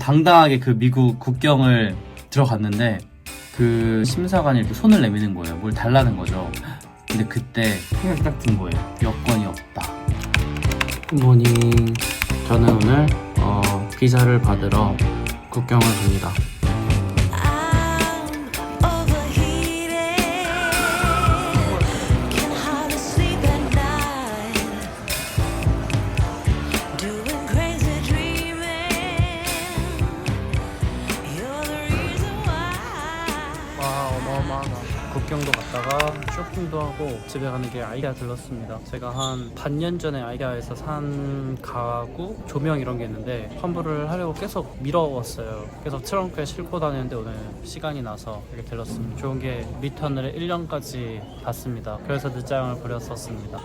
당당하게 그 미국 국경을 들어갔는데 그 심사관이 이렇게 손을 내미는 거예요. 뭘 달라는 거죠. 근데 그때 생각이 딱 든 거예요. 여권이 없다. 굿모닝. 저는 오늘 어, 비자를 받으러 국경을 갑니다. 쇼핑도 하고 집에 가는 게 아이디아 들렀습니다. 제가 한 반년 전에 아이디아에서 산 가구 조명 이런 게 있는데 환불을 하려고 계속 미뤄왔어요. 계속 트렁크에 싣고 다니는데 오늘 시간이 나서 이렇게 들렀습니다. 좋은 게 리턴을 1년까지 받습니다. 그래서 늦장을 부렸었습니다.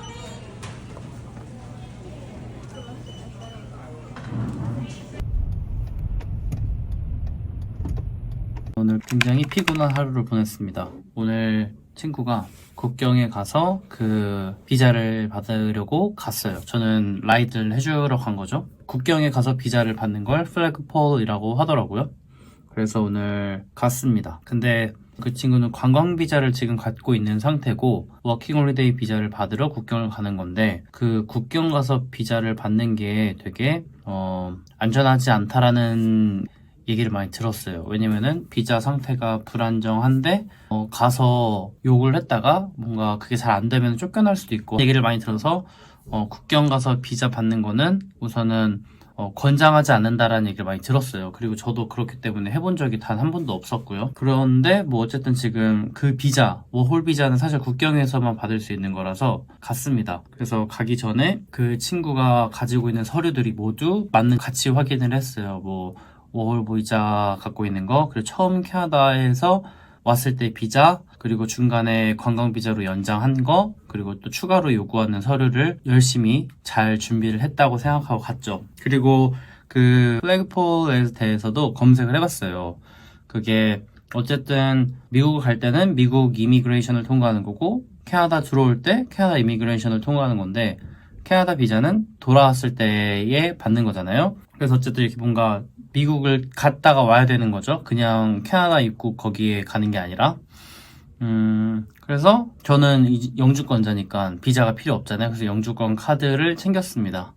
오늘 굉장히 피곤한 하루를 보냈습니다. 오늘 친구가 국경에 가서 그 비자를 받으려고 갔어요. 저는 라이드를 해주러 간 거죠. 국경에 가서 비자를 받는 걸 플래그폴이라고 하더라고요. 그래서 오늘 갔습니다. 근데 그 친구는 관광 비자를 지금 갖고 있는 상태고 워킹 홀리데이 비자를 받으러 국경을 가는 건데 그 국경 가서 비자를 받는 게 되게 어, 안전하지 않다라는 얘기를 많이 들었어요. 왜냐면은 비자 상태가 불안정한데 어, 가서 욕을 했다가 뭔가 그게 잘 안 되면 쫓겨날 수도 있고 얘기를 많이 들어서 어, 국경 가서 비자 받는 거는 우선은 어, 권장하지 않는다라는 얘기를 많이 들었어요. 그리고 저도 그렇기 때문에 해본 적이 단 한 번도 없었고요. 그런데 뭐 어쨌든 지금 그 비자, 워홀 비자는 사실 국경에서만 받을 수 있는 거라서 갔습니다. 그래서 가기 전에 그 친구가 가지고 있는 서류들이 모두 맞는 가치 확인을 했어요. 뭐 워홀 비자 갖고 있는 거, 그리고 처음 캐나다 에서 왔을 때 비자, 그리고 중간에 관광 비자로 연장한 거, 그리고 또 추가로 요구하는 서류를 열심히 잘 준비를 했다고 생각하고 갔죠. 그리고 그 플래그폴에 대해서도 검색을 해봤어요. 그게 어쨌든 미국 갈 때는 미국 이미그레이션을 통과하는 거고 캐나다 들어올 때 캐나다 이미그레이션을 통과하는 건데 캐나다 비자는 돌아왔을 때에 받는 거잖아요. 그래서 어쨌든 이렇게 뭔가 미국을 갔다가 와야 되는 거죠. 그냥 캐나다 입국 거기에 가는 게 아니라. 음, 그래서 저는 이- 영주권자니까 비자가 필요 없잖아요. 그래서 영주권 카드를 챙겼습니다.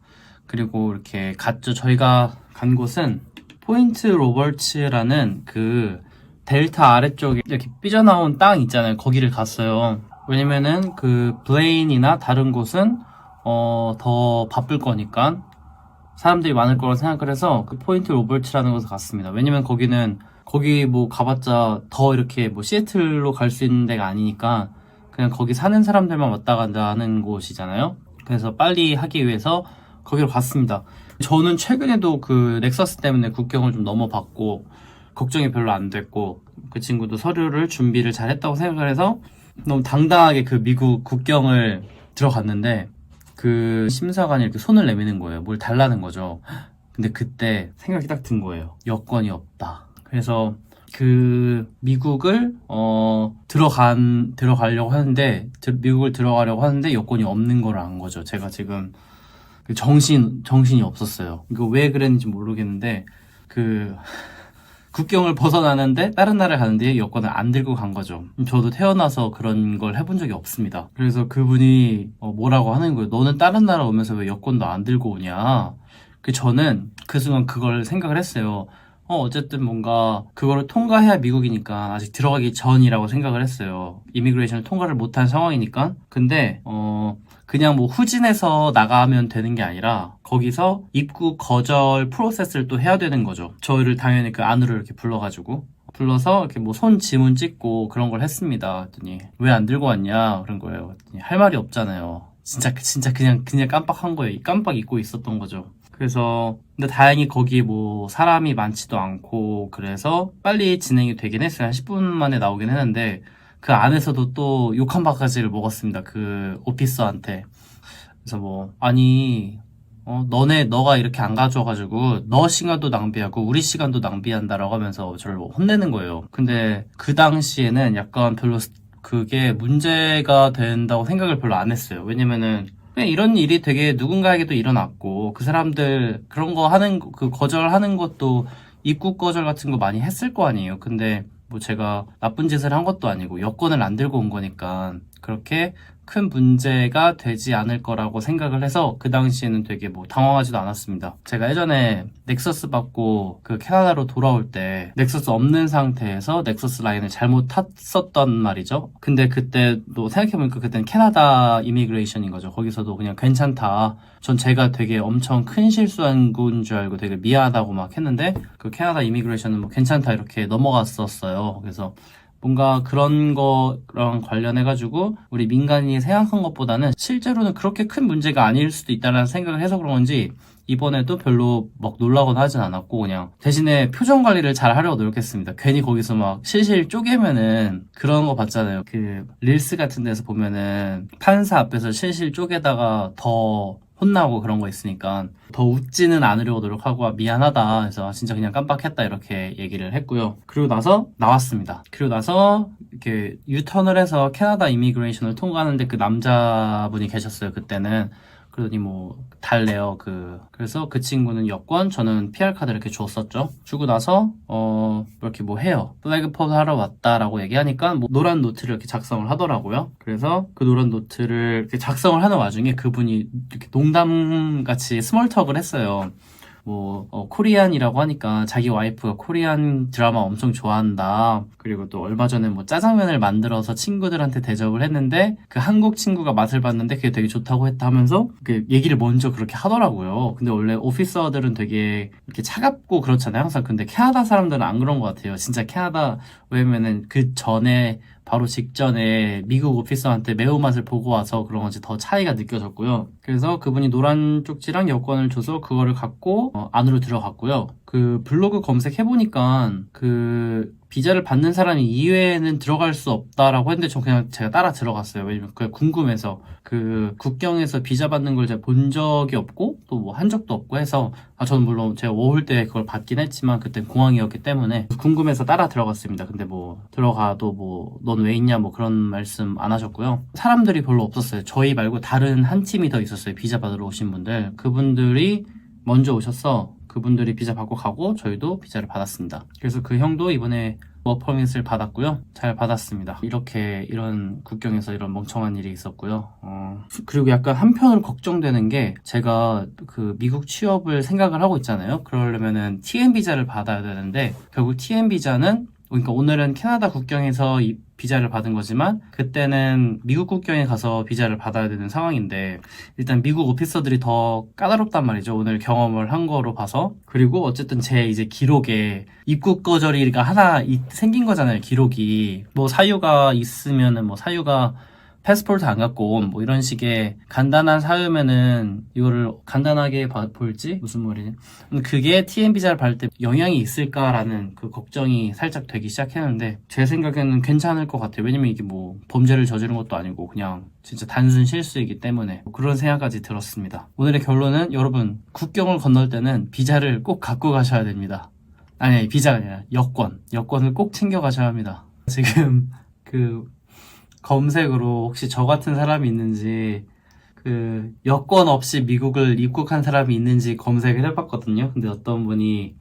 그리고 이렇게 갔죠. 저희가 간 곳은 포인트 로버츠라는 그 델타 아래쪽에 이렇게 삐져나온 땅 있잖아요. 거기를 갔어요. 왜냐면은 그 블레인이나 다른 곳은 어, 더 바쁠 거니까 사람들이 많을 거라고 생각을 해서 그 포인트 로버츠라는 곳을 갔습니다. 왜냐면 거기는 거기 뭐 가봤자 더 이렇게 뭐 시애틀로 갈 수 있는 데가 아니니까 그냥 거기 사는 사람들만 왔다 갔다 하는 곳이잖아요. 그래서 빨리 하기 위해서 거기로 갔습니다. 저는 최근에도 그 넥서스 때문에 국경을 좀 넘어봤고 걱정이 별로 안 됐고 그 친구도 서류를 준비를 잘 했다고 생각을 해서 너무 당당하게 그 미국 국경을 들어갔는데 그 심사관이 이렇게 손을 내미는 거예요. 뭘 달라는 거죠. 근데 그때 생각이 딱 든 거예요. 여권이 없다. 그래서 그 미국을 어 들어간 들어가려고 하는데 들- 미국을 들어가려고 하는데 여권이 없는 걸 안 거죠. 제가 지금 그 정신 정신이 없었어요. 이거 왜 그랬는지 모르겠는데 그 국경을 벗어나는데 다른 나라를 가는데 여권을 안 들고 간 거죠. 저도 태어나서 그런 걸 해본 적이 없습니다. 그래서 그분이 어, 뭐라고 하는 거예요. 너는 다른 나라 오면서 왜 여권도 안 들고 오냐. 그 저는 그 순간 그걸 생각을 했어요. 어, 어쨌든 뭔가 그거를 통과해야 미국이니까 아직 들어가기 전이라고 생각을 했어요. 이미그레이션을 통과를 못한 상황이니까. 근데 어 그냥 뭐 후진해서 나가면 되는 게 아니라 거기서 입국 거절 프로세스를 또 해야 되는 거죠. 저희를 당연히 그 안으로 이렇게 불러가지고 불러서 이렇게 뭐 손 지문 찍고 그런 걸 했습니다. 그랬더니 왜 안 들고 왔냐 그런 거예요. 할 말이 없잖아요. 진짜 진짜 그냥 그냥 깜빡한 거예요. 깜빡 잊고 있었던 거죠. 그래서 근데 다행히 거기 뭐 사람이 많지도 않고 그래서 빨리 진행이 되긴 했어요. 한 10분 만에 나오긴 했는데 그 안에서도 또 욕한 바가지를 먹었습니다. 그 오피서한테. 그래서 뭐 아니 어 너네 너가 이렇게 안 가져와가지고 너 시간도 낭비하고 우리 시간도 낭비한다라고 하면서 저를 뭐 혼내는 거예요. 근데 그 당시에는 약간 별로 스- 그게 문제가 된다고 생각을 별로 안 했어요. 왜냐면은 그냥 이런 일이 되게 누군가에게도 일어났고 그 사람들 그런 거 하는 거- 그 거절하는 것도 입국 거절 같은 거 많이 했을 거 아니에요. 근데 뭐 제가 나쁜 짓을 한 것도 아니고 여권을 안 들고 온 거니까 그렇게 큰 문제가 되지 않을 거라고 생각을 해서 그 당시에는 되게 뭐 당황하지도 않았습니다. 제가 예전에 넥서스 받고 그 캐나다로 돌아올 때 넥서스 없는 상태에서 넥서스 라인을 잘못 탔었던 말이죠. 근데 그때도 생각해보니까 그때는 캐나다 이미그레이션인 거죠. 거기서도 그냥 괜찮다. 전 제가 되게 엄청 큰 실수한 건 줄 알고 되게 미안하다고 막 했는데 그 캐나다 이미그레이션은 뭐 괜찮다 이렇게 넘어갔었어요. 그래서 뭔가 그런 거랑 관련해가지고 우리 민간인이 생각한 것보다는 실제로는 그렇게 큰 문제가 아닐 수도 있다는 생각을 해서 그런 건지 이번에도 별로 막 놀라거나 하진 않았고 그냥 대신에 표정 관리를 잘 하려고 노력했습니다. 괜히 거기서 막 실실 쪼개면은 그런 거 봤잖아요. 그 릴스 같은 데서 보면은 판사 앞에서 실실 쪼개다가 더 혼나고 그런 거 있으니까 더 웃지는 않으려고 노력하고 아, 미안하다 해서 진짜 그냥 깜빡했다 이렇게 얘기를 했고요. 그리고 나서 나왔습니다. 그리고 나서 이렇게 유턴을 해서 캐나다 이미그레이션을 통과하는데 그 남자분이 계셨어요. 그때는 그러더니 뭐 달래요 그. 그래서 그 친구는 여권 저는 PR 카드 이렇게 줬었죠. 주고 나서 어 이렇게 뭐 해요. 플래그 포드 하러 왔다라고 얘기하니까 뭐 노란 노트를 이렇게 작성을 하더라고요. 그래서 그 노란 노트를 이렇게 작성을 하는 와중에 그분이 이렇게 농담 같이 스몰 턱을 했어요 뭐 어, 코리안이라고 하니까 자기 와이프가 코리안 드라마 엄청 좋아한다. 그리고 또 얼마 전에 뭐 짜장면을 만들어서 친구들한테 대접을 했는데 그 한국 친구가 맛을 봤는데 그게 되게 좋다고 했다 하면서 그 얘기를 먼저 그렇게 하더라고요. 근데 원래 오피서들은 되게 이렇게 차갑고 그렇잖아요. 항상 근데 캐나다 사람들은 안 그런 것 같아요. 진짜 캐나다 왜냐면은 그 전에 바로 직전에 미국 오피서한테 매운맛을 보고 와서 그런 건지 더 차이가 느껴졌고요. 그래서 그분이 노란 쪽지랑 여권을 줘서 그거를 갖고 어, 안으로 들어갔고요. 그 블로그 검색해보니까 그 비자를 받는 사람이 이외에는 들어갈 수 없다라고 했는데 저 그냥 제가 따라 들어갔어요. 왜냐면 그게 궁금해서 그 국경에서 비자 받는 걸 제가 본 적이 없고 또 뭐 한 적도 없고 해서 아 저는 물론 제가 워홀 때 그걸 받긴 했지만 그때 공항이었기 때문에 궁금해서 따라 들어갔습니다. 근데 뭐 들어가도 뭐 넌 왜 있냐 뭐 그런 말씀 안 하셨고요. 사람들이 별로 없었어요. 저희 말고 다른 한 팀이 더 있었어요. 비자 받으러 오신 분들 그분들이 먼저 오셔서 그분들이 비자 받고 가고 저희도 비자를 받았습니다. 그래서 그 형도 이번에 워퍼밋을 받았고요. 잘 받았습니다. 이렇게 이런 국경에서 이런 멍청한 일이 있었고요. 어, 그리고 약간 한편으로 걱정되는 게 제가 그 미국 취업을 생각을 하고 있잖아요. 그러려면은 TN 비자를 받아야 되는데 결국 TN 비자는 그러니까 오늘은 캐나다 국경에서 이 비자를 받은 거지만 그때는 미국 국경에 가서 비자를 받아야 되는 상황인데 일단 미국 오피서들이 더 까다롭단 말이죠. 오늘 경험을 한 거로 봐서. 그리고 어쨌든 제 이제 기록에 입국 거절이가 하나 이- 생긴 거잖아요. 기록이. 뭐 사유가 있으면은 뭐 사유가 패스포르트 안 갖고 온 뭐 이런 식의 간단한 사유면은 이거를 간단하게 봐- 볼지 무슨 말이지? 음, 그게 TN 비자를 받을 때 영향이 있을까라는 그 걱정이 살짝 되기 시작했는데 제 생각에는 괜찮을 것 같아요. 왜냐면 이게 뭐 범죄를 저지른 것도 아니고 그냥 진짜 단순 실수이기 때문에 그런 생각까지 들었습니다. 오늘의 결론은 여러분 국경을 건널 때는 비자를 꼭 갖고 가셔야 됩니다. 아니 비자가 아니라 여권 여권을 꼭 챙겨 가셔야 합니다. 지금 그 검색으로 혹시 저 같은 사람이 있는지 그 여권 없이 미국을 입국한 사람이 있는지 검색을 해봤거든요. 근데 어떤 분이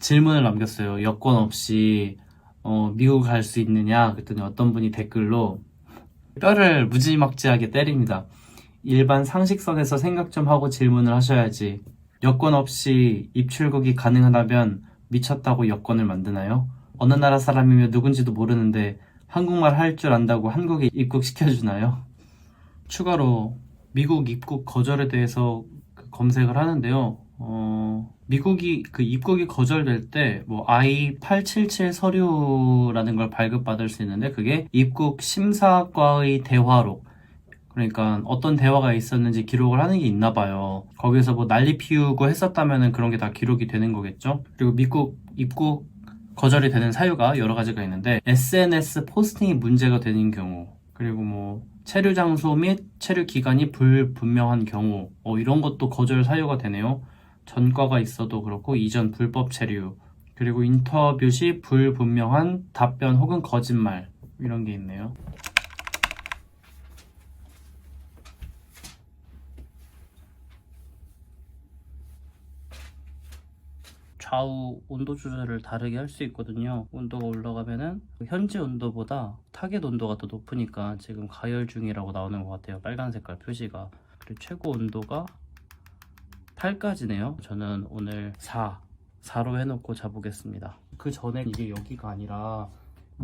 질문을 남겼어요. 여권 없이 어, 미국 갈 수 있느냐? 그랬더니 어떤 분이 댓글로 뼈를 무지막지하게 때립니다. 일반 상식선에서 생각 좀 하고 질문을 하셔야지. 여권 없이 입출국이 가능하다면 미쳤다고 여권을 만드나요? 어느 나라 사람이며 누군지도 모르는데 한국말 할 줄 안다고 한국에 입국시켜주나요? 추가로 미국 입국 거절에 대해서 그 검색을 하는데요. 어, 미국이 그 입국이 거절될 때 뭐 I-877 서류라는 걸 발급받을 수 있는데 그게 입국 심사과의 대화록 그러니까 어떤 대화가 있었는지 기록을 하는 게 있나 봐요. 거기서 뭐 난리 피우고 했었다면은 그런 게 다 기록이 되는 거겠죠. 그리고 미국 입국 거절이 되는 사유가 여러 가지가 있는데 SNS 포스팅이 문제가 되는 경우 그리고 뭐 체류 장소 및 체류 기간이 불분명한 경우 어, 이런 것도 거절 사유가 되네요. 전과가 있어도 그렇고 이전 불법 체류 그리고 인터뷰 시 불분명한 답변 혹은 거짓말 이런 게 있네요. 좌우 온도 조절을 다르게 할 수 있거든요. 온도가 올라가면은 현재 온도보다 타겟 온도가 더 높으니까 지금 가열 중이라고 나오는 것 같아요. 빨간 색깔 표시가. 그리고 최고 온도가 8까지네요. 저는 오늘 4, 4로 해놓고 자보겠습니다. 그 전에 이게 여기가 아니라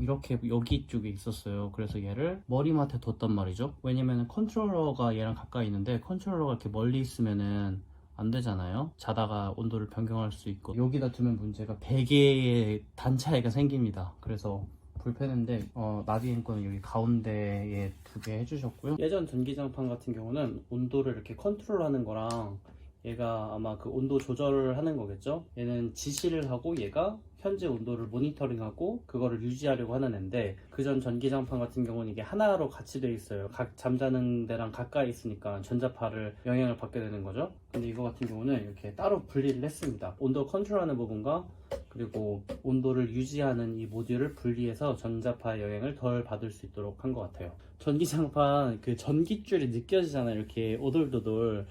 이렇게 여기 쪽에 있었어요. 그래서 얘를 머리맡에 뒀단 말이죠. 왜냐면 컨트롤러가 얘랑 가까이 있는데 컨트롤러가 이렇게 멀리 있으면은 안 되잖아요. 자다가 온도를 변경할 수 있고 여기다 두면 문제가 베개의 단차이가 생깁니다. 그래서 불편한데 어, 나비엔 거는 여기 가운데에 두 개 해주셨고요. 예전 전기장판 같은 경우는 온도를 이렇게 컨트롤하는 거랑 얘가 아마 그 온도 조절을 하는 거겠죠. 얘는 지시를 하고 얘가 현재 온도를 모니터링하고 그거를 유지하려고 하는 앤데 그전 전기장판 같은 경우는 이게 하나로 같이 돼 있어요. 각 잠자는 데랑 가까이 있으니까 전자파를 영향을 받게 되는 거죠. 근데 이거 같은 경우는 이렇게 따로 분리를 했습니다. 온도 컨트롤하는 부분과 그리고 온도를 유지하는 이 모듈을 분리해서 전자파의 영향을 덜 받을 수 있도록 한 것 같아요. 전기장판 그 전기줄이 느껴지잖아요. 이렇게 오돌도돌.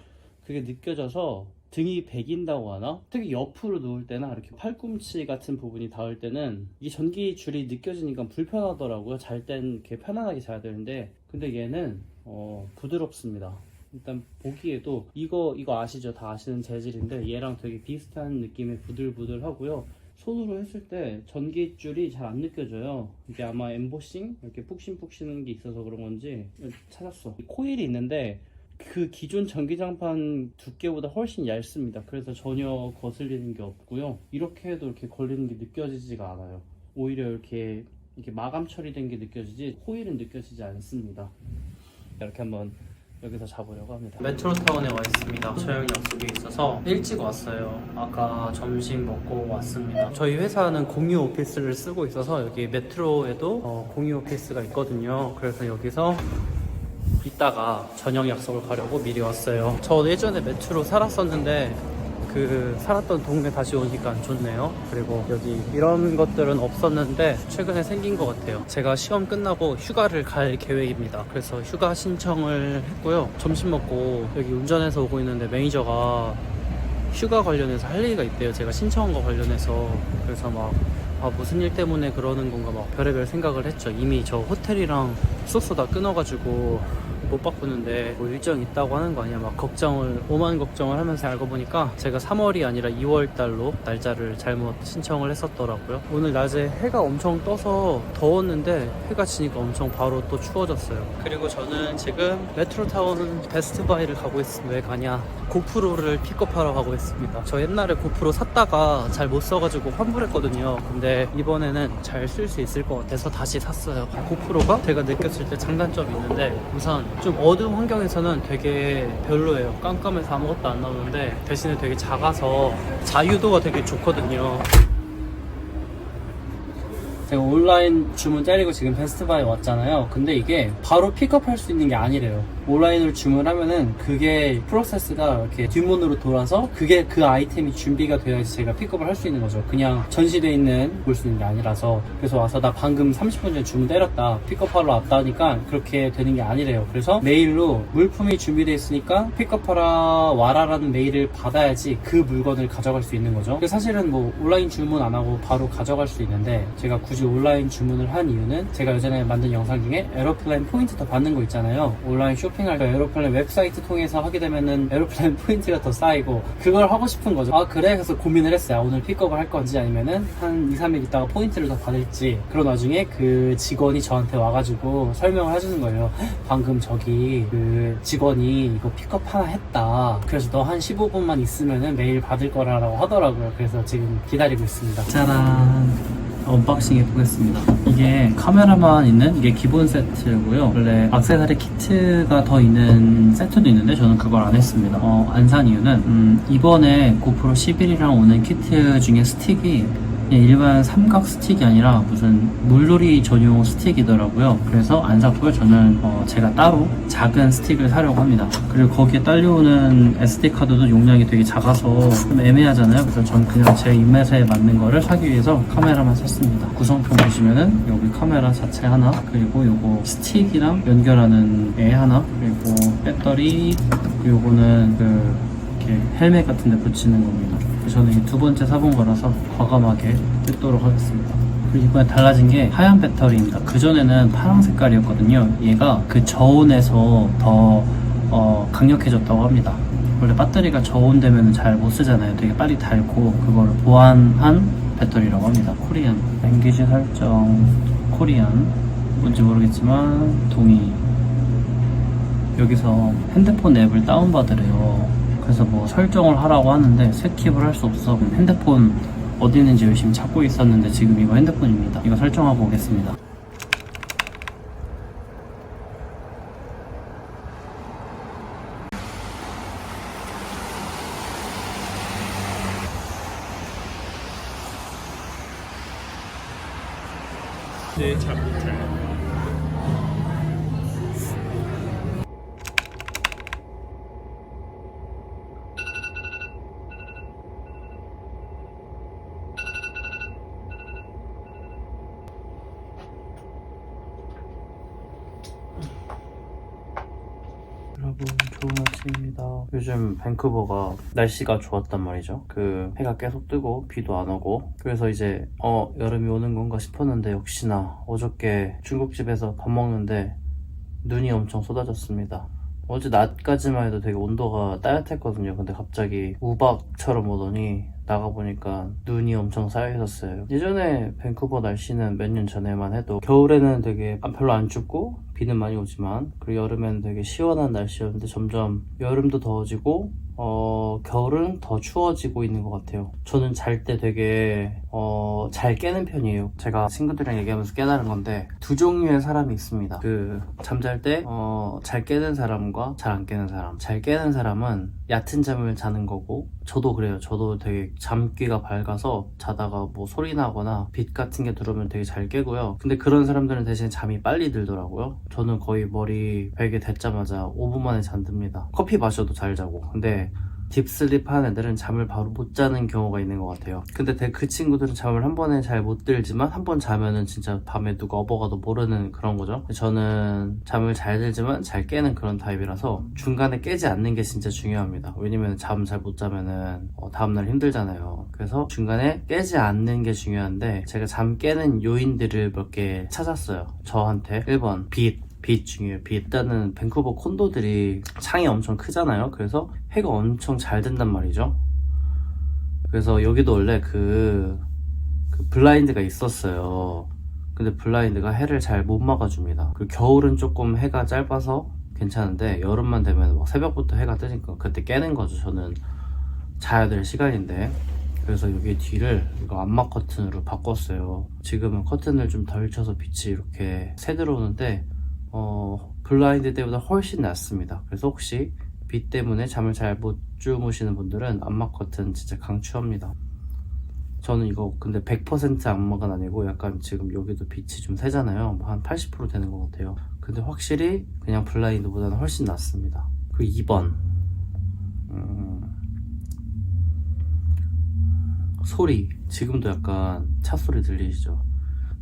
그게 느껴져서 등이 베긴다고 하나? 특히 옆으로 누울 때나 이렇게 팔꿈치 같은 부분이 닿을 때는 이 전기 줄이 느껴지니까 불편하더라고요. 잘 땐 이렇게 편안하게 자야 되는데 근데 얘는 어, 부드럽습니다. 일단 보기에도 이거 이거 아시죠? 다 아시는 재질인데 얘랑 되게 비슷한 느낌의 부들부들하고요. 손으로 했을 때 전기줄이 잘 안 느껴져요. 이게 아마 엠보싱 이렇게 푹신푹신한 게 있어서 그런 건지 찾았어. 코일이 있는데 그 기존 전기장판 두께보다 훨씬 얇습니다. 그래서 전혀 거슬리는 게 없고요. 이렇게 해도 이렇게 걸리는 게 느껴지지가 않아요. 오히려 이렇게 이렇게 마감 처리된 게 느껴지지 코일은 느껴지지 않습니다. 이렇게 한번 여기서 잡으려고 합니다. 메트로타운에 와 있습니다. 저녁 약속이 있어서 일찍 왔어요. 아까 점심 먹고 왔습니다. 저희 회사는 공유 오피스를 쓰고 있어서 여기 메트로에도 어, 공유 오피스가 있거든요. 그래서 여기서 이따가 저녁 약속을 가려고 미리 왔어요. 저 예전에 메트로 살았었는데 그 살았던 동네 다시 오니까 좋네요. 그리고 여기 이런 것들은 없었는데 최근에 생긴 것 같아요. 제가 시험 끝나고 휴가를 갈 계획입니다. 그래서 휴가 신청을 했고요. 점심 먹고 여기 운전해서 오고 있는데 매니저가 휴가 관련해서 할 얘기가 있대요. 제가 신청한 거 관련해서 그래서 막 아, 무슨 일 때문에 그러는 건가 막 별의별 생각을 했죠. 이미 저 호텔이랑 숙소 다 끊어가지고 못 바꾸는데 뭐 일정 있다고 하는 거 아니야? 막 걱정을 오만 걱정을 하면서 알고 보니까 제가 3월이 아니라 2월 달로 날짜를 잘못 신청을 했었더라고요. 오늘 낮에 해가 엄청 떠서 더웠는데 해가 지니까 엄청 바로 또 추워졌어요. 그리고 저는 지금 메트로타운 베스트바이를 가고 있습니다. 왜 가냐? 고프로를 픽업하러 가고 있습니다. 저 옛날에 고프로 샀다가 잘 못 써가지고 환불했거든요. 근데 이번에는 잘 쓸 수 있을 것 같아서 다시 샀어요. 고프로가 제가 느꼈을 때 장단점이 있는데 우선 좀 어두운 환경에서는 되게 별로예요. 깜깜해서 아무것도 안 나오는데 대신에 되게 작아서 자유도가 되게 좋거든요. 제가 온라인 주문 때리고 지금 베스트바에 왔잖아요. 근데 이게 바로 픽업할 수 있는 게 아니래요. 온라인으로 주문하면은 그게 프로세스가 이렇게 뒷문으로 돌아서 그게 그 아이템이 준비가 되어야지 제가 픽업을 할 수 있는 거죠. 그냥 전시돼 있는 볼 수 있는 게 아니라서 그래서 와서 나 방금 30분 전에 주문 때렸다 픽업하러 왔다 하니까 그렇게 되는 게 아니래요. 그래서 메일로 물품이 준비돼 있으니까 픽업하러 와라라는 메일을 받아야지 그 물건을 가져갈 수 있는 거죠. 사실은 뭐 온라인 주문 안 하고 바로 가져갈 수 있는데 제가 굳이 온라인 주문을 한 이유는 제가 예전에 만든 영상 중에 에어플랜 포인트 더 받는 거 있잖아요. 온라인 쇼핑할 때 에어플랜 웹사이트 통해서 하게 되면은 에어플랜 포인트가 더 쌓이고 그걸 하고 싶은 거죠. 아 그래? 그래서 고민을 했어요. 아, 오늘 픽업을 할 건지 아니면은 한 2, 3일 있다가 포인트를 더 받을지 그런 와중에 그 직원이 저한테 와가지고 설명을 해주는 거예요. 방금 저기 그 직원이 이거 픽업 하나 했다. 그래서 너 한 15분만 있으면은 메일 받을 거라고 하더라고요. 그래서 지금 기다리고 있습니다. 짜란. 언박싱 해보겠습니다. 이게 카메라만 있는 이게 기본 세트고요. 원래 악세사리 키트가 더 있는 세트도 있는데 저는 그걸 안 했습니다. 어, 안산 이유는 음, 이번에 고프로 11이랑 오는 키트 중에 스틱이 일반 삼각 스틱이 아니라 무슨 물놀이 전용 스틱이더라고요. 그래서 안 샀고요. 저는 어, 제가 따로 작은 스틱을 사려고 합니다. 그리고 거기에 딸려오는 SD 카드도 용량이 되게 작아서 좀 애매하잖아요. 그래서 전 그냥 제 입맛에 맞는 거를 사기 위해서 카메라만 샀습니다. 구성품 보시면은 여기 카메라 자체 하나, 그리고 요거 스틱이랑 연결하는 애 하나, 그리고 배터리, 요거는 그 이렇게 헬멧 같은 데 붙이는 겁니다. 저는 이두 번째 사본 거라서 과감하게 뜯도록 하겠습니다. 그리고 이번에 달라진 게 하얀 배터리입니다. 그전에는 파란 색깔이었거든요. 얘가 그 저온에서 더 어, 강력해졌다고 합니다. 원래 배터리가 저온되면 잘 못 쓰잖아요. 되게 빨리 닳고 그거를 보완한 배터리라고 합니다. 코리안 랭귀지 설정 코리안 뭔지 모르겠지만 동의 여기서 핸드폰 앱을 다운받으래요. 그래서 뭐 설정을 하라고 하는데 스킵을 할 수 없어. 핸드폰 어디 있는지 열심히 찾고 있었는데 지금 이거 핸드폰입니다. 이거 설정하고 오겠습니다. 네, 잘 못해요. 여러분 아침입니다. 요즘 밴쿠버가 날씨가 좋았단 말이죠. 그 해가 계속 뜨고 비도 안 오고 그래서 이제 어 여름이 오는 건가 싶었는데 역시나 어저께 중국집에서 밥 먹는데 눈이 엄청 쏟아졌습니다. 어제 낮까지만 해도 되게 온도가 따뜻했거든요. 근데 갑자기 우박처럼 오더니 나가보니까 눈이 엄청 쌓여 있었어요. 예전에 밴쿠버 날씨는 몇 년 전에만 해도 겨울에는 되게 별로 안 춥고 비는 많이 오지만 그리고 여름에는 되게 시원한 날씨였는데 점점 여름도 더워지고 어, 겨울은 더 추워지고 있는 것 같아요. 저는 잘 때 되게 어, 잘 깨는 편이에요. 제가 친구들이랑 얘기하면서 깨달은 건데 두 종류의 사람이 있습니다. 그 잠잘 때 어, 잘 깨는 사람과 잘 안 깨는 사람. 잘 깨는 사람은 얕은 잠을 자는 거고 저도 그래요. 저도 되게 잠귀가 밝아서 자다가 뭐 소리 나거나 빛 같은 게 들어오면 되게 잘 깨고요. 근데 그런 사람들은 대신 잠이 빨리 들더라고요. 저는 거의 머리 베개 댔자마자 5분 만에 잠듭니다. 커피 마셔도 잘 자고. 근데 딥슬립 하는 애들은 잠을 바로 못 자는 경우가 있는 것 같아요. 근데 대- 그 친구들은 잠을 한 번에 잘 못 들지만 한 번 자면은 진짜 밤에 누가 업어가도 모르는 그런 거죠. 저는 잠을 잘 들지만 잘 깨는 그런 타입이라서 중간에 깨지 않는 게 진짜 중요합니다. 왜냐면 잠 잘 못 자면은 어, 다음날 힘들잖아요. 그래서 중간에 깨지 않는 게 중요한데 제가 잠 깨는 요인들을 몇 개 찾았어요. 저한테 1번 빛. 빛 중요해요. 빛. 일단은 밴쿠버 콘도들이 창이 엄청 크잖아요. 그래서 해가 엄청 잘 든단 말이죠. 그래서 여기도 원래 그, 그 블라인드가 있었어요. 근데 블라인드가 해를 잘 못 막아줍니다. 그리고 겨울은 조금 해가 짧아서 괜찮은데 여름만 되면 막 새벽부터 해가 뜨니까 그때 깨는 거죠. 저는 자야 될 시간인데. 그래서 여기 뒤를 이거 암막 커튼으로 바꿨어요. 지금은 커튼을 좀 덜 쳐서 빛이 이렇게 새 들어오는데 어, 블라인드 때보다 훨씬 낫습니다. 그래서 혹시 빛 때문에 잠을 잘 못 주무시는 분들은 암막 커튼 진짜 강추합니다. 저는 이거 근데 100% 암막은 아니고 약간 지금 여기도 빛이 좀 새잖아요. 뭐한 80% 되는 것 같아요. 근데 확실히 그냥 블라인드보다는 훨씬 낫습니다. 그리고 2번. 음, 소리. 지금도 약간 차 소리 들리시죠?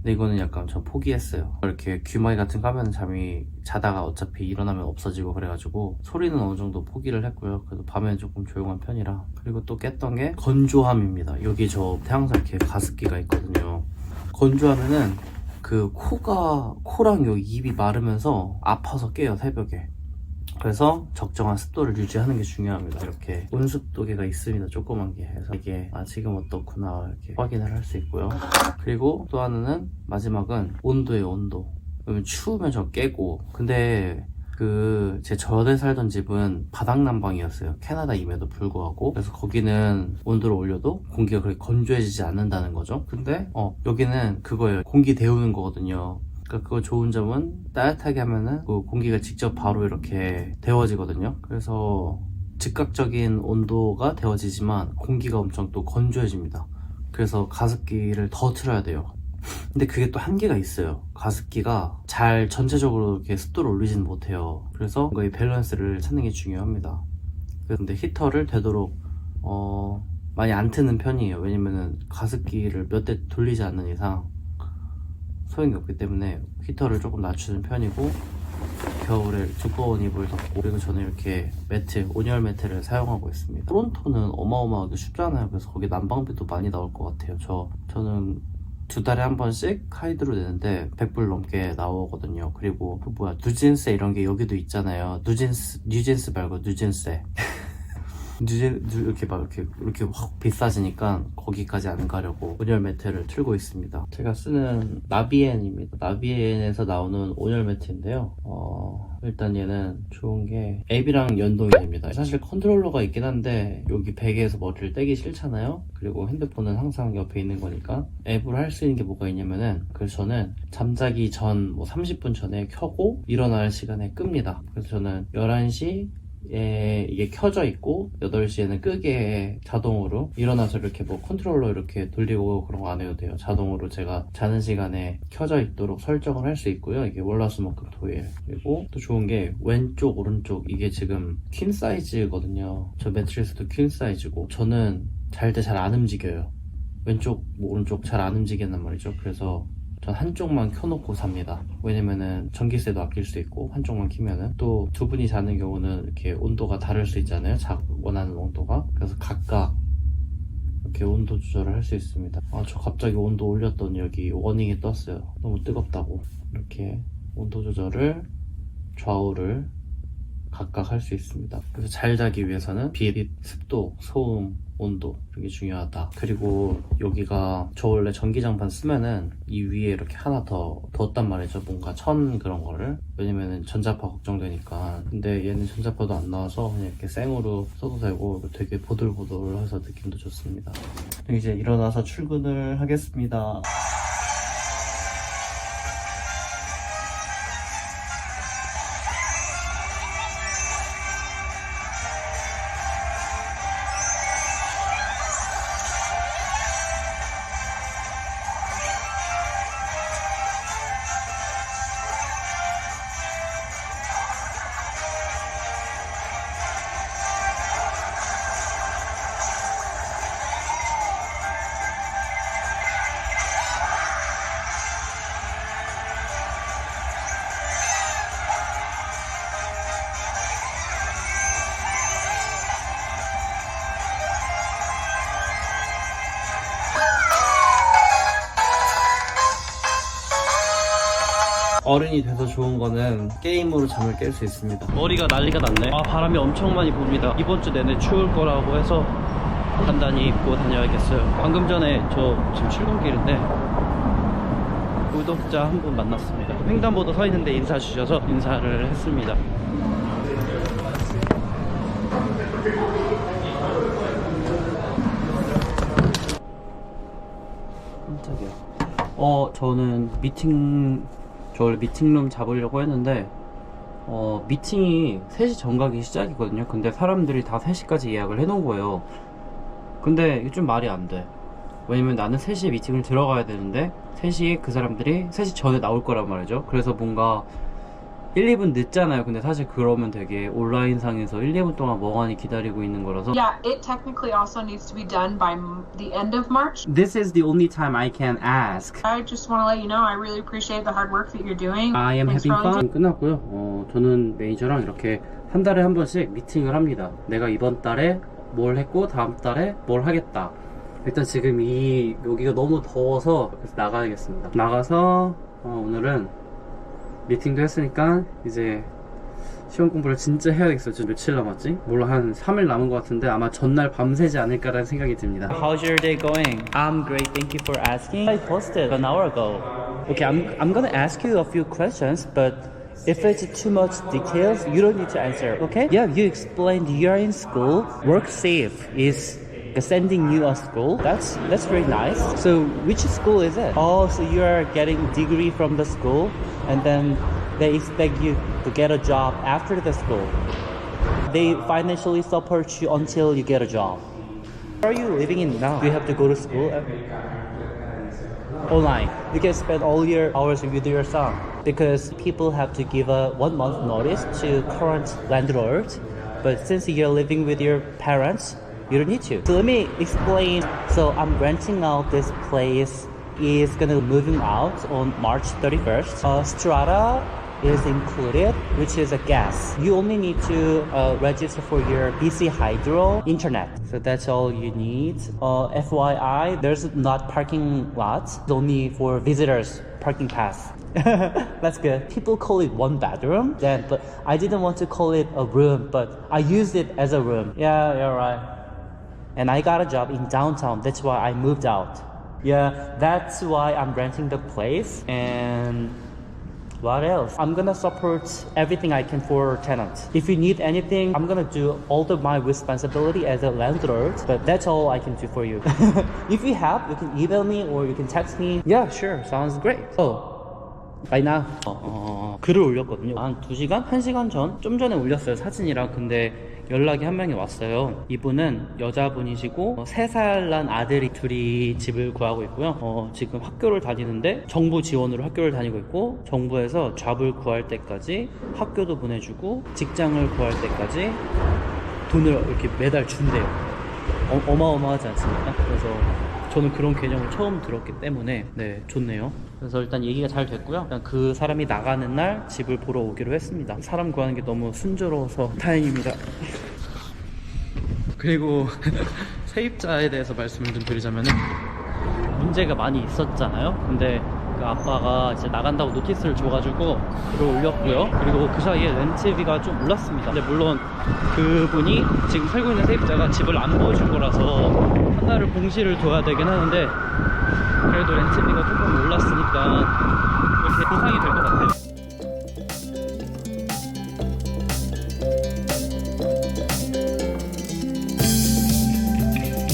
근데 이거는 약간 저 포기했어요. 이렇게 귀마개 같은 거 하면 잠이 자다가 어차피 일어나면 없어지고 그래가지고 소리는 어느 정도 포기를 했고요. 그래도 밤엔 조금 조용한 편이라. 그리고 또 깼던 게 건조함입니다. 여기 저 항상 이렇게 가습기가 있거든요. 건조하면은 그 코가 코랑 요 입이 마르면서 아파서 깨요 새벽에. 그래서 적정한 습도를 유지하는 게 중요합니다. 이렇게 온습도계가 있습니다. 조그만 게. 그래서 이게 아 지금 어떻구나 이렇게 확인을 할 수 있고요. 그리고 또 하나는 마지막은 온도예요. 온도. 왜냐면 추우면 저 깨고. 근데 그제 전에 살던 집은 바닥 난방이었어요. 캐나다임에도 불구하고. 그래서 거기는 온도를 올려도 공기가 그렇게 건조해지지 않는다는 거죠. 근데 어 여기는 그거예요. 공기 데우는 거거든요. 그러니까 그거 좋은 점은 따뜻하게 하면은 그 공기가 직접 바로 이렇게 데워지거든요. 그래서 즉각적인 온도가 데워지지만 공기가 엄청 또 건조해집니다. 그래서 가습기를 더 틀어야 돼요. 근데 그게 또 한계가 있어요. 가습기가 잘 전체적으로 이렇게 습도를 올리지는 못해요. 그래서 이 밸런스를 찾는 게 중요합니다. 근데 히터를 되도록 어, 많이 안 트는 편이에요. 왜냐면은 가습기를 몇 대 돌리지 않는 이상 소용이 없기 때문에 히터를 조금 낮추는 편이고 겨울에 두꺼운 이불 덮고 그리고 저는 이렇게 매트, 온열 매트를 사용하고 있습니다. 토론토는 어마어마하게 춥잖아요. 그래서 거기 난방비도 많이 나올 것 같아요. 저 저는 두 달에 한 번씩 하이드로 내는데 100불 넘게 나오거든요. 그리고 그 뭐야 누진세 이런 게 여기도 있잖아요. 누진스 뉴진스 말고 누진세. 뉴- 이렇게 막 이렇게 이렇게 확 비싸지니까 거기까지 안 가려고 온열 매트를 틀고 있습니다. 제가 쓰는 나비엔입니다. 나비엔에서 나오는 온열 매트인데요. 어, 일단 얘는 좋은 게 앱이랑 연동이 됩니다. 사실 컨트롤러가 있긴 한데 여기 베개에서 머리를 떼기 싫잖아요. 그리고 핸드폰은 항상 옆에 있는 거니까 앱으로 할 수 있는 게 뭐가 있냐면은 그래서 저는 잠자기 전 뭐 30분 전에 켜고 일어날 시간에 끕니다. 그래서 저는 11시 에 이게 켜져 있고 8시에는 끄게 자동으로 일어나서 이렇게 뭐 컨트롤러 이렇게 돌리고 그런 거 안 해도 돼요. 자동으로 제가 자는 시간에 켜져 있도록 설정을 할 수 있고요. 이게 월화수목금 토일 그리고 또 좋은 게 왼쪽 오른쪽 이게 지금 퀸 사이즈거든요. 저 매트리스도 퀸 사이즈고 저는 잘 때 잘 안 움직여요. 왼쪽 뭐 오른쪽 잘 안 움직인단 말이죠. 그래서 전 한쪽만 켜놓고 삽니다. 왜냐면은 전기세도 아낄 수 있고 한쪽만 키면은 또 두 분이 자는 경우는 이렇게 온도가 다를 수 있잖아요. 자, 원하는 온도가 그래서 각각 이렇게 온도 조절을 할 수 있습니다. 아 저 갑자기 온도 올렸더니 여기 워닝이 떴어요. 너무 뜨겁다고 이렇게 온도 조절을 좌우를 각각 할 수 있습니다. 그래서 잘 자기 위해서는 빛, 습도, 소음, 온도 이게 중요하다. 그리고 여기가 저 원래 전기장판 쓰면은 이 위에 이렇게 하나 더 뒀단 말이죠. 뭔가 천 그런 거를 왜냐면은 전자파 걱정되니까. 근데 얘는 전자파도 안 나와서 그냥 이렇게 생으로 써도 되고 되게 보들보들해서 느낌도 좋습니다. 이제 일어나서 출근을 하겠습니다. 어른이 돼서 좋은 거는 게임으로 잠을 깰 수 있습니다. 머리가 난리가 났네. 아, 바람이 엄청 많이 붑니다. 이번 주 내내 추울 거라고 해서 단단히 입고 다녀야겠어요. 방금 전에 저 지금 출근길인데 구독자 한 분 만났습니다. 횡단보도 서 있는데 인사 주셔서 인사를 했습니다. 깜짝이야. 어, 저는 미팅, 저 원래 미팅룸 잡으려고 했는데, 어, 미팅이 3시 정각이 시작이거든요. 근데 사람들이 다 3시까지 예약을 해놓은 거예요. 근데 이게 좀 말이 안 돼. 왜냐면 나는 3시에 미팅을 들어가야 되는데, 3시에 그 사람들이 3시 전에 나올 거란 말이죠. 그래서 뭔가 1, 2분 늦잖아요. 근데 사실 그러면 되게 온라인상에서 1, 2분 동안 멍하니 기다리고 있는 거라서. Yeah, it technically also needs to be done by m- the end of March. This is the only time I can ask. I just want to let you know I really appreciate the hard work that you're doing. I am Thanks having for all fun. 끝났고요. 어, 저는 매니저랑 이렇게 한 달에 한 번씩 미팅을 합니다. 내가 이번 달에 뭘 했고 다음 달에 뭘 하겠다. 일단 지금 이 여기가 너무 더워서 그래서 나가야겠습니다. 나가서 어, 오늘은 미팅도 했으니까 이제 시험 공부를 진짜 해야겠어요. 지금 며칠 남았지? 몰라 한 3일 남은 것 같은데 아마 전날 밤새지 않을까라는 생각이 듭니다. How's your day going? I'm great. Thank you for asking. I posted an hour ago. Okay, I'm I'm gonna ask you a few questions, but if it's too much details, you don't need to answer. Okay? Yeah, you explained you're in school. Work safe is sending you a school. That's that's very nice. So which school is it? Oh, so you are getting degree from the school, and then they expect you to get a job after the school. They financially support you until you get a job. Where are you living in now? Do you have to go to school? Online. You can spend all your hours with your son because people have to give a one month notice to current landlord. But since you're living with your parents, you don't need to. So let me explain. So I'm renting out this place. Is gonna be moving out on March 31st. Uh, Strata is included, which is a gas. You only need to uh, register for your BC Hydro internet. So that's all you need. Uh, FYI, there's not parking lots, it's only for visitors parking pass. That's good. People call it one bedroom, then, but I didn't want to call it a room, but I used it as a room. Yeah, you're right. And I got a job in downtown. That's why I moved out. Yeah, that's why I'm renting the place. And what else? I'm gonna support everything I can for tenants. If you need anything, I'm gonna do all of my responsibility as a landlord. But that's all I can do for you. if you have, you can email me or you can text me. Yeah, sure. Sounds great. Oh. Right now 어, 어, 글을 올렸거든요. 한 2시간? 1시간 전? 좀 전에 올렸어요 사진이랑 근데 연락이 한 명이 왔어요. 이분은 여자분이시고 어, 3살 난 아들이 둘이 집을 구하고 있고요. 어, 지금 학교를 다니는데 정부 지원으로 학교를 다니고 있고 정부에서 잡을 구할 때까지 학교도 보내주고 직장을 구할 때까지 돈을 이렇게 매달 준대요. 어, 어마어마하지 않습니까? 그래서 저는 그런 개념을 처음 들었기 때문에 네 좋네요. 그래서 일단 얘기가 잘 됐고요. 일단 그 사람이 나가는 날 집을 보러 오기로 했습니다. 사람 구하는 게 너무 순조로워서 다행입니다. 그리고 세입자에 대해서 말씀을 좀 드리자면은 문제가 많이 있었잖아요. 근데 그 아빠가 이제 나간다고 노티스를 줘가지고 글을 올렸고요. 그리고 그 사이에 렌트비가 좀 올랐습니다. 근데 물론 그분이 지금 살고 있는 세입자가 집을 안 보여줄 거라서 한 달을 공시를 둬야 되긴 하는데 그래도 렌트비가 조금 올랐으니까 이렇게 보상이 될 것 같아요.